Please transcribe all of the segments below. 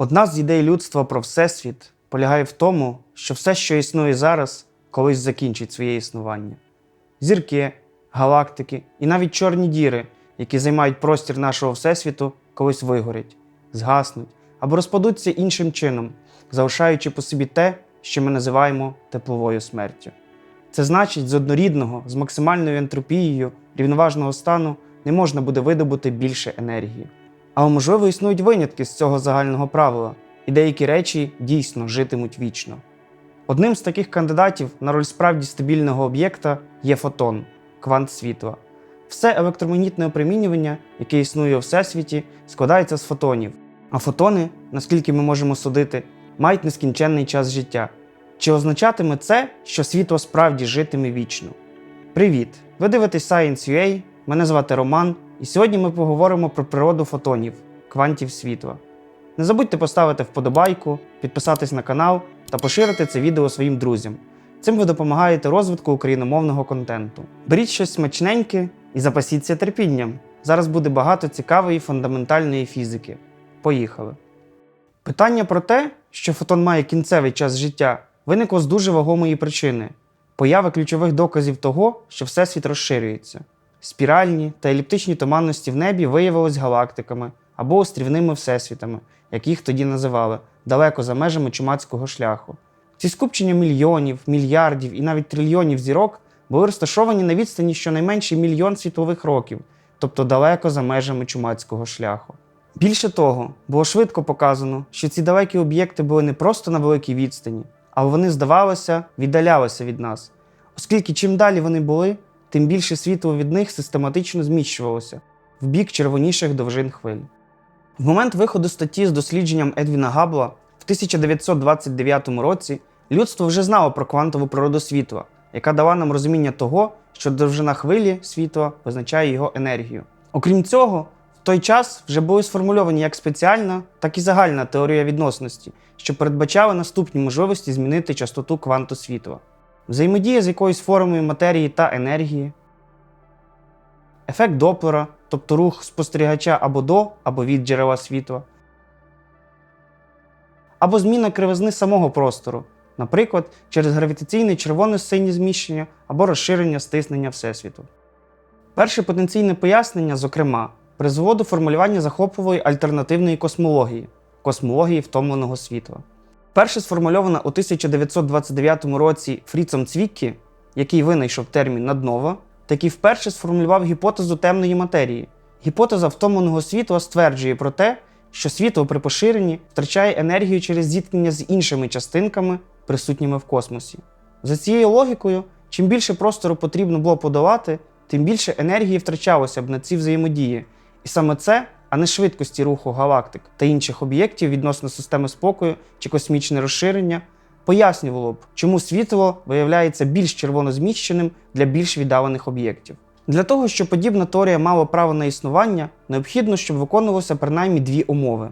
Одна з ідей людства про Всесвіт полягає в тому, що все, що існує зараз, колись закінчить своє існування. Зірки, галактики і навіть чорні діри, які займають простір нашого Всесвіту, колись вигорять, згаснуть або розпадуться іншим чином, залишаючи по собі те, що ми називаємо тепловою смертю. Це значить, з однорідного, з максимальною ентропією рівноважного стану не можна буде видобути більше енергії. Але можливо існують винятки з цього загального правила, і деякі речі дійсно житимуть вічно. Одним з таких кандидатів на роль справді стабільного об'єкта є фотон квант світла. Все електромагнітне опромінювання, яке існує у всесвіті, складається з фотонів. А фотони, наскільки ми можемо судити, мають нескінченний час життя. Чи означатиме це, що світло справді житиме вічно? Привіт! Ви дивитесь Science.ua, мене звати Роман, і сьогодні ми поговоримо про природу фотонів, квантів світла. Не забудьте поставити вподобайку, підписатись на канал та поширити це відео своїм друзям. Цим ви допомагаєте розвитку україномовного контенту. Беріть щось смачненьке і запасіться терпінням. Зараз буде багато цікавої фундаментальної фізики. Поїхали! Питання про те, що фотон має кінцевий час життя, виникло з дуже вагомої причини появи ключових доказів того, що Всесвіт розширюється. Спіральні та еліптичні туманності в небі виявились галактиками або острівними всесвітами, як їх тоді називали, далеко за межами чумацького шляху. Ці скупчення мільйонів, мільярдів і навіть трильйонів зірок були розташовані на відстані щонайменше мільйон світлових років, тобто далеко за межами чумацького шляху. Більше того, було швидко показано, що ці далекі об'єкти були не просто на великій відстані, але вони, здавалося, віддалялися від нас, оскільки чим далі вони були, тим більше світло від них систематично зміщувалося в бік червоніших довжин хвиль. В момент виходу статті з дослідженням Едвіна Габла в 1929 році людство вже знало про квантову природу світла, яка дала нам розуміння того, що довжина хвилі світла визначає його енергію. Окрім цього, в той час вже були сформульовані як спеціальна, так і загальна теорія відносності, що передбачала наступні можливості змінити частоту кванту світла, взаємодія з якоюсь формою матерії та енергії, ефект Доплера, тобто рух спостерігача або до, або від джерела світла, або зміна кривизни самого простору, наприклад, через гравітаційне червоно-синє зміщення або розширення стиснення Всесвіту. Перше потенційне пояснення, зокрема, призвело до формулювання захопливої альтернативної космології космології втомленого світла. Перше сформульована у 1929 році Фріцом Цвіккі, який винайшов термін наднова, такий вперше сформулював гіпотезу темної матерії. Гіпотеза втомленого світла стверджує про те, що світло при поширенні втрачає енергію через зіткнення з іншими частинками, присутніми в космосі. За цією логікою, чим більше простору потрібно було подолати, тим більше енергії втрачалося б на ці взаємодії. І саме це, а не швидкості руху галактик та інших об'єктів відносно системи спокою чи космічне розширення, пояснювало б, чому світло виявляється більш червонозміщеним для більш віддалених об'єктів. Для того, щоб подібна теорія мала право на існування, необхідно, щоб виконувалося принаймні дві умови.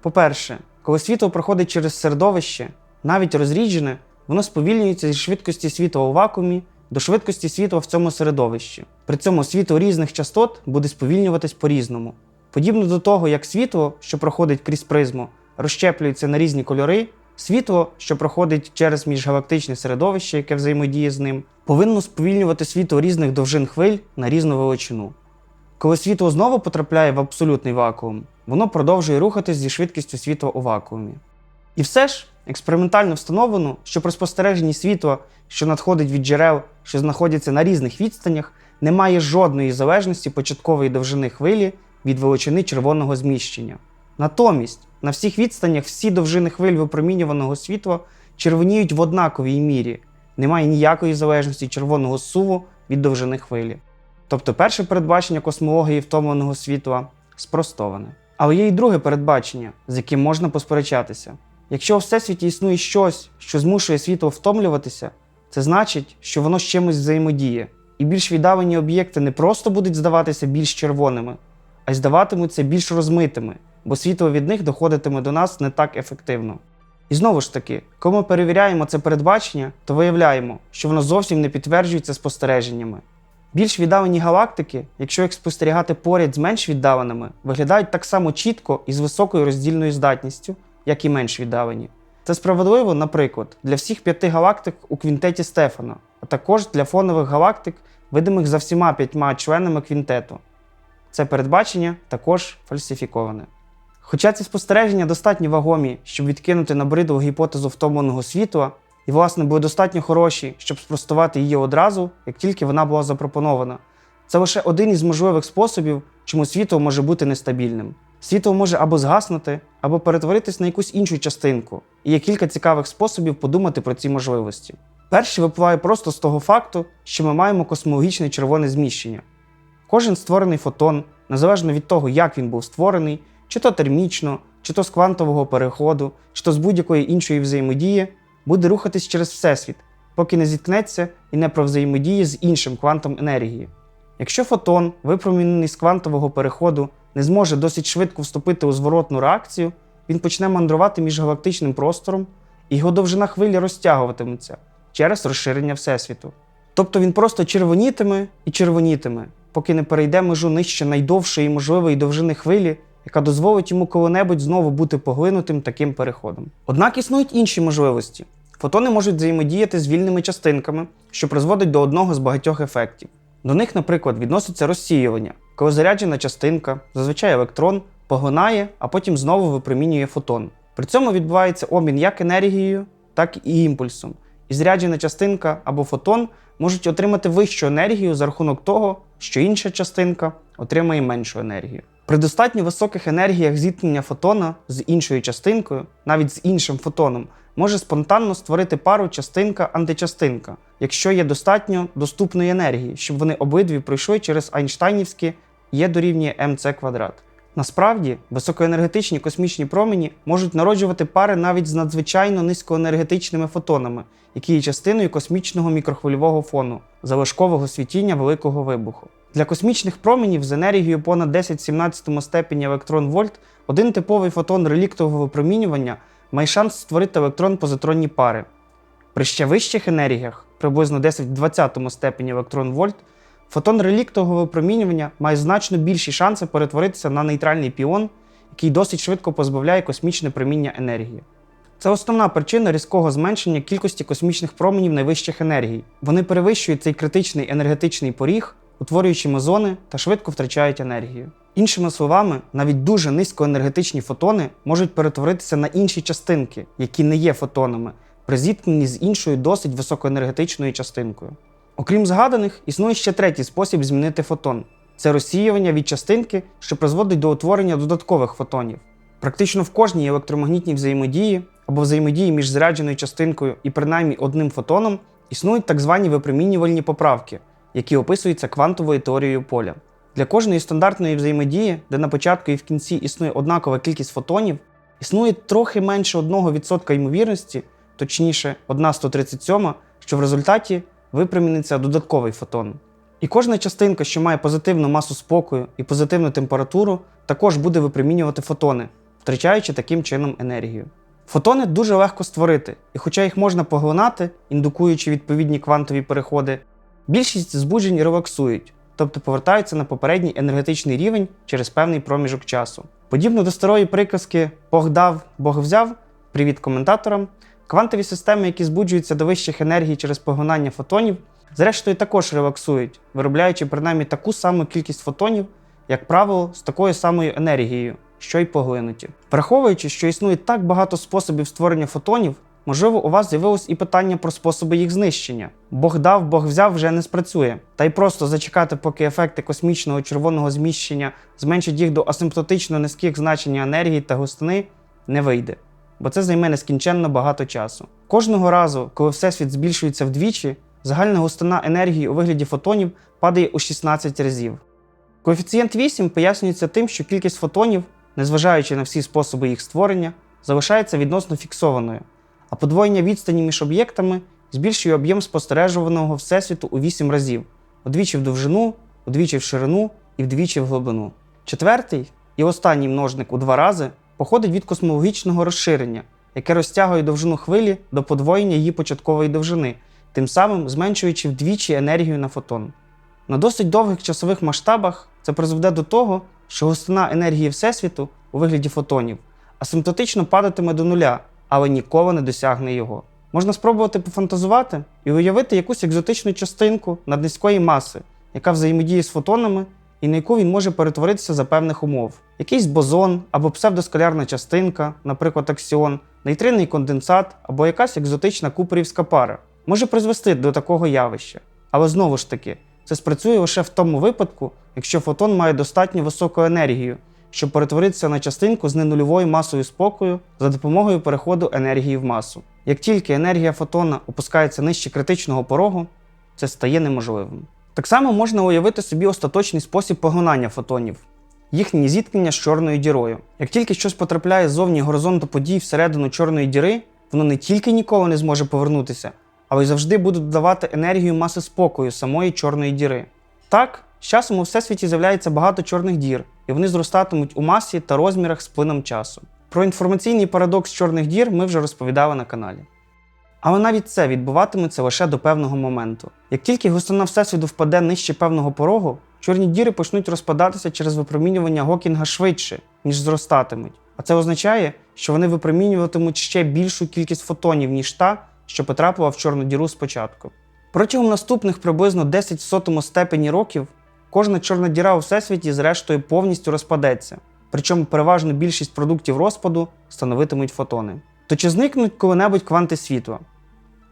По-перше, коли світло проходить через середовище, навіть розріджене, воно сповільнюється зі швидкості світла у вакуумі до швидкості світла в цьому середовищі. При цьому світло різних частот буде сповільнюватись по-різному. Подібно до того, як світло, що проходить крізь призму, розщеплюється на різні кольори, світло, що проходить через міжгалактичне середовище, яке взаємодіє з ним, повинно сповільнювати світло різних довжин хвиль на різну величину. Коли світло знову потрапляє в абсолютний вакуум, воно продовжує рухатись зі швидкістю світла у вакуумі. І все ж експериментально встановлено, що при спостереженні світла, що надходить від джерел, що знаходяться на різних відстанях, немає жодної залежності початкової довжини хвилі від величини червоного зміщення. Натомість на всіх відстанях всі довжини хвиль випромінюваного світла червоніють в однаковій мірі, немає ніякої залежності червоного суву від довжини хвилі. Тобто перше передбачення космології втомленого світла спростоване. Але є й друге передбачення, з яким можна посперечатися. Якщо у всесвіті існує щось, що змушує світло втомлюватися, це значить, що воно з чимось взаємодіє, і більш віддалені об'єкти не просто будуть здаватися більш червоними, а й здаватимуться більш розмитими, бо світло від них доходитиме до нас не так ефективно. І знову ж таки, коли ми перевіряємо це передбачення, то виявляємо, що воно зовсім не підтверджується спостереженнями. Більш віддалені галактики, якщо їх спостерігати поряд з менш віддаленими, виглядають так само чітко і з високою роздільною здатністю, як і менш віддалені. Це справедливо, наприклад, для всіх п'яти галактик у квінтеті Стефана, а також для фонових галактик, видимих за всіма п'ятьма членами квінтету. Це передбачення також фальсифіковане. Хоча ці спостереження достатньо вагомі, щоб відкинути набридлу гіпотезу втомленого світла, і, власне, були достатньо хороші, щоб спростувати її одразу, як тільки вона була запропонована. Це лише один із можливих способів, чому світло може бути нестабільним. Світло може або згаснути, або перетворитись на якусь іншу частинку, і є кілька цікавих способів подумати про ці можливості. Перший випливає просто з того факту, що ми маємо космологічне червоне зміщення. Кожен створений фотон, незалежно від того, як він був створений, чи то термічно, чи то з квантового переходу, чи то з будь-якої іншої взаємодії, буде рухатись через Всесвіт, поки не зіткнеться і не провзаємодіє з іншим квантом енергії. Якщо фотон, випромінений з квантового переходу, не зможе досить швидко вступити у зворотну реакцію, він почне мандрувати між галактичним простором, і його довжина хвилі розтягуватиметься через розширення Всесвіту. Тобто він просто червонітиме і червонітиме, поки не перейде межу нижче найдовшої можливої довжини хвилі, яка дозволить йому коли-небудь знову бути поглинутим таким переходом. Однак існують інші можливості. Фотони можуть взаємодіяти з вільними частинками, що призводить до одного з багатьох ефектів. До них, наприклад, відноситься розсіювання, коли заряджена частинка, зазвичай електрон, поглинає, а потім знову випромінює фотон. При цьому відбувається обмін як енергією, так і імпульсом. І заряджена частинка або фотон можуть отримати вищу енергію за рахунок того, що інша частинка отримає меншу енергію. При достатньо високих енергіях зіткнення фотона з іншою частинкою, навіть з іншим фотоном, може спонтанно створити пару частинка-античастинка, якщо є достатньо доступної енергії, щоб вони обидві пройшли через Айнштайнівське Є дорівнює МЦ квадрат. Насправді, високоенергетичні космічні промені можуть народжувати пари навіть з надзвичайно низькоенергетичними фотонами, які є частиною космічного мікрохвильового фону, залишкового світіння великого вибуху. Для космічних променів з енергією понад 10-17 степені електрон-вольт один типовий фотон реліктового випромінювання має шанс створити електрон-позитронні пари. При ще вищих енергіях, приблизно 10-20 степені електрон-вольт, фотон реліктового випромінювання має значно більші шанси перетворитися на нейтральний піон, який досить швидко позбавляє космічне проміння енергії. Це основна причина різкого зменшення кількості космічних променів найвищих енергій. Вони перевищують цей критичний енергетичний поріг, утворюючи мезони та швидко втрачають енергію. Іншими словами, навіть дуже низькоенергетичні фотони можуть перетворитися на інші частинки, які не є фотонами, при зіткненні з іншою досить високоенергетичною частинкою. Окрім згаданих, існує ще третій спосіб змінити фотон це розсіювання від частинки, що призводить до утворення додаткових фотонів. Практично в кожній електромагнітній взаємодії або взаємодії між зарядженою частинкою і принаймні одним фотоном існують так звані випромінювальні поправки, які описуються квантовою теорією поля. Для кожної стандартної взаємодії, де на початку і в кінці існує однакова кількість фотонів, існує трохи менше 1% ймовірності, точніше 1,137, що в результаті випроміниться додатковий фотон. І кожна частинка, що має позитивну масу спокою і позитивну температуру, також буде випромінювати фотони, втрачаючи таким чином енергію. Фотони дуже легко створити, і хоча їх можна поглинати, індукуючи відповідні квантові переходи, більшість збуджень релаксують, тобто повертаються на попередній енергетичний рівень через певний проміжок часу. Подібно до старої приказки Бог дав, Бог взяв, привіт коментаторам, квантові системи, які збуджуються до вищих енергій через поглинання фотонів, зрештою також релаксують, виробляючи принаймні таку саму кількість фотонів, як правило, з такою самою енергією, що й поглинуті. Враховуючи, що існує так багато способів створення фотонів, можливо, у вас з'явилось і питання про способи їх знищення. Бог дав, Бог взяв вже не спрацює. Та й просто зачекати, поки ефекти космічного червоного зміщення зменшать їх до асимптотично низьких значень енергії та густини, не вийде. Бо це займе нескінченно багато часу. Кожного разу, коли всесвіт збільшується вдвічі, загальна густина енергії у вигляді фотонів падає у 16 разів. Коефіцієнт 8 пояснюється тим, що кількість фотонів, незважаючи на всі способи їх створення, залишається відносно фіксованою, а подвоєння відстані між об'єктами збільшує об'єм спостережуваного всесвіту у 8 разів: удвічі в довжину, удвічі в ширину і вдвічі в глибину. Четвертий і останній множник у два рази походить від космологічного розширення, яке розтягує довжину хвилі до подвоєння її початкової довжини, тим самим зменшуючи вдвічі енергію на фотон. На досить довгих часових масштабах це призведе до того, що густина енергії Всесвіту у вигляді фотонів асимптотично падатиме до нуля, але ніколи не досягне його. Можна спробувати пофантазувати і уявити якусь екзотичну частинку наднизької маси, яка взаємодіє з фотонами і на яку він може перетворитися за певних умов. Якийсь бозон або псевдоскалярна частинка, наприклад, аксіон, нейтринний конденсат або якась екзотична куперівська пара, може призвести до такого явища. Але знову ж таки, це спрацює лише в тому випадку, якщо фотон має достатньо високу енергію, щоб перетворитися на частинку з ненульовою масою спокою за допомогою переходу енергії в масу. Як тільки енергія фотона опускається нижче критичного порогу, це стає неможливим. Так само можна уявити собі остаточний спосіб поглинання фотонів, їхнє зіткнення з чорною дірою. Як тільки щось потрапляє ззовні горизонту подій всередину чорної діри, воно не тільки ніколи не зможе повернутися, але й завжди буде додавати енергію маси спокою самої чорної діри. Так, з часом у всесвіті з'являється багато чорних дір, і вони зростатимуть у масі та розмірах з плином часу. Про інформаційний парадокс чорних дір ми вже розповідали на каналі. Але навіть це відбуватиметься лише до певного моменту. Як тільки густина Всесвіту впаде нижче певного порогу, чорні діри почнуть розпадатися через випромінювання Гокінга швидше, ніж зростатимуть. А це означає, що вони випромінюватимуть ще більшу кількість фотонів, ніж та, що потрапила в чорну діру спочатку. Протягом наступних приблизно 10 сотому степені років кожна чорна діра у всесвіті зрештою повністю розпадеться. Причому переважно більшість продуктів розпаду становитимуть фотони. То чи зникнуть коли-небудь кванти світла?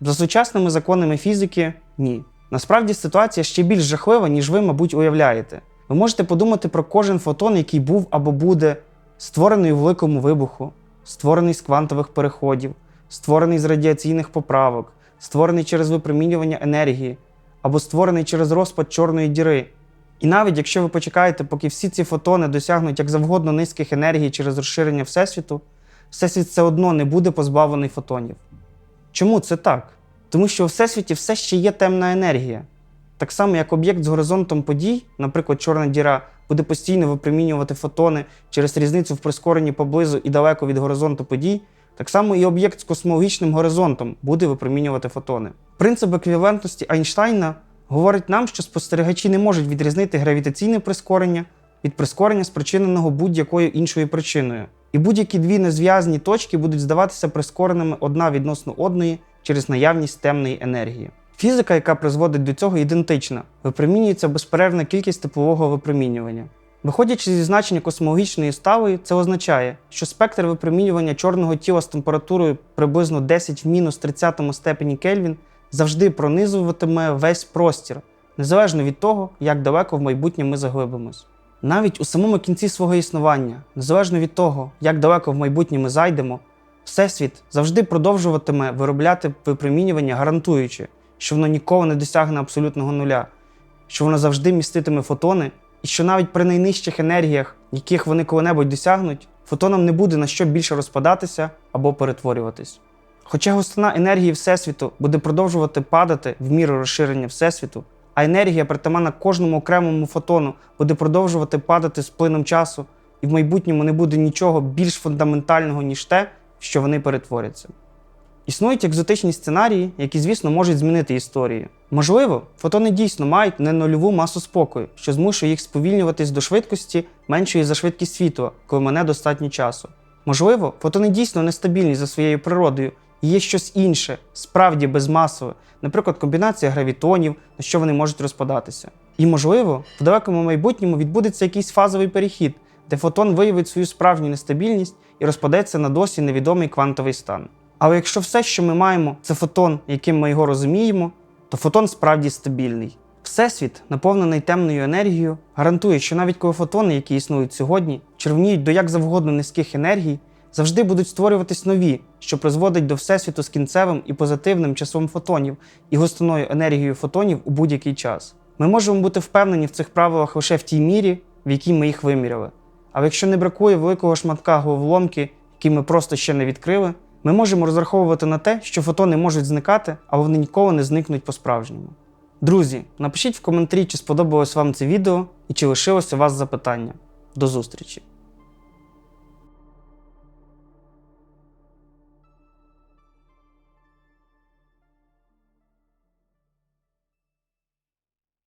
За сучасними законами фізики ні. Насправді ситуація ще більш жахлива, ніж ви, мабуть, уявляєте. Ви можете подумати про кожен фотон, який був або буде створений у великому вибуху, створений з квантових переходів, створений з радіаційних поправок, створений через випромінювання енергії, або створений через розпад чорної діри. І навіть якщо ви почекаєте, поки всі ці фотони досягнуть як завгодно низьких енергій через розширення Всесвіту, Всесвіт все одно не буде позбавлений фотонів. Чому це так? Тому що у Всесвіті все ще є темна енергія. Так само, як об'єкт з горизонтом подій, наприклад, чорна діра, буде постійно випромінювати фотони через різницю в прискоренні поблизу і далеко від горизонту подій, так само і об'єкт з космологічним горизонтом буде випромінювати фотони. Принцип еквівалентності Айнштайна говорить нам, що спостерігачі не можуть відрізнити гравітаційне прискорення від прискорення, спричиненого будь-якою іншою причиною. І будь-які дві незв'язані точки будуть здаватися прискореними одна відносно одної через наявність темної енергії. Фізика, яка призводить до цього, ідентична, випромінюється безперервна кількість теплового випромінювання. Виходячи зі значення космологічної стави, це означає, що спектр випромінювання чорного тіла з температурою приблизно 10 в мінус 30 степені Кельвін завжди пронизуватиме весь простір, незалежно від того, як далеко в майбутнє ми заглибимось. Навіть у самому кінці свого існування, незалежно від того, як далеко в майбутнє ми зайдемо, Всесвіт завжди продовжуватиме виробляти випромінювання, гарантуючи, що воно ніколи не досягне абсолютного нуля, що воно завжди міститиме фотони, і що навіть при найнижчих енергіях, яких вони коли-небудь досягнуть, фотонам не буде на що більше розпадатися або перетворюватись. Хоча густина енергії Всесвіту буде продовжувати падати в міру розширення Всесвіту, а енергія, притаманна кожному окремому фотону, буде продовжувати падати з плином часу, і в майбутньому не буде нічого більш фундаментального, ніж те, що вони перетворяться. Існують екзотичні сценарії, які, звісно, можуть змінити історію. Можливо, фотони дійсно мають не нульову масу спокою, що змушує їх сповільнюватись до швидкості меншої за швидкість світла, коли мене достатньо часу. Можливо, фотони дійсно нестабільні за своєю природою, є щось інше, справді безмасове, наприклад, комбінація гравітонів, на що вони можуть розпадатися. І можливо, в далекому майбутньому відбудеться якийсь фазовий перехід, де фотон виявить свою справжню нестабільність і розпадеться на досі невідомий квантовий стан. Але якщо все, що ми маємо, це фотон, яким ми його розуміємо, то фотон справді стабільний. Всесвіт, наповнений темною енергією, гарантує, що навіть коли фотони, які існують сьогодні, червоніють до як завгодно низьких енергій, завжди будуть створюватись нові, що призводить до всесвіту з кінцевим і позитивним часом фотонів і густиною енергією фотонів у будь-який час. Ми можемо бути впевнені в цих правилах лише в тій мірі, в якій ми їх виміряли. Але якщо не бракує великого шматка головоломки, який ми просто ще не відкрили, ми можемо розраховувати на те, що фотони можуть зникати, але вони ніколи не зникнуть по-справжньому. Друзі, напишіть в коментарі, чи сподобалось вам це відео і чи лишилося у вас запитання. До зустрічі!